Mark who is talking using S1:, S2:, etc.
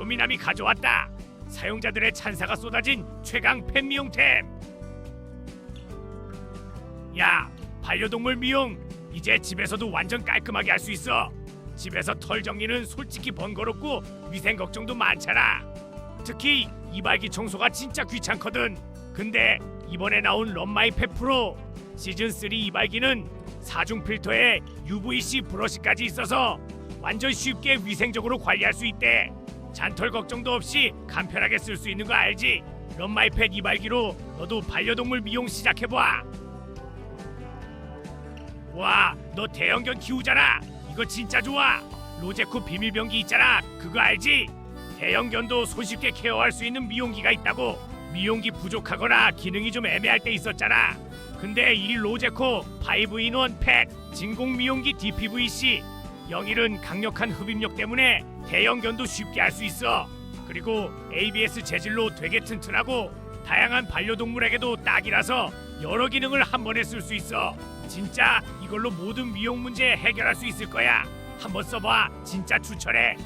S1: 쇼미남이 가져왔다. 사용자들의 찬사가 쏟아진 최강 펫 미용템. 야, 반려동물 미용 이제 집에서도 완전 깔끔하게 할 수 있어. 집에서 털 정리는 솔직히 번거롭고 위생 걱정도 많잖아. 특히 이발기 청소가 진짜 귀찮거든. 근데 이번에 나온 런마이 펫 프로 시즌 3 이발기는 사중 필터에 UVC 브러쉬까지 있어서 완전 쉽게 위생적으로 관리할 수 있대. 잔털 걱정도 없이 간편하게 쓸 수 있는 거 알지? 런마이펫 이발기로 너도 반려동물 미용 시작해 봐. 와, 너 대형견 키우잖아. 이거 진짜 좋아. 로제쿠 비밀병기 있잖아. 그거 알지? 대형견도 손쉽게 케어할 수 있는 미용기가 있다고. 미용기 부족하거나 기능이 좀 애매할 때 있었잖아. 근데 이 로제코 5인원 팩 진공 미용기 DPVC 영일은 강력한 흡입력 때문에 대형견도 쉽게 할 수 있어. 그리고 ABS 재질로 되게 튼튼하고 다양한 반려동물에게도 딱이라서 여러 기능을 한 번에 쓸 수 있어. 진짜 이걸로 모든 미용 문제 해결할 수 있을 거야. 한번 써봐. 진짜 추천해.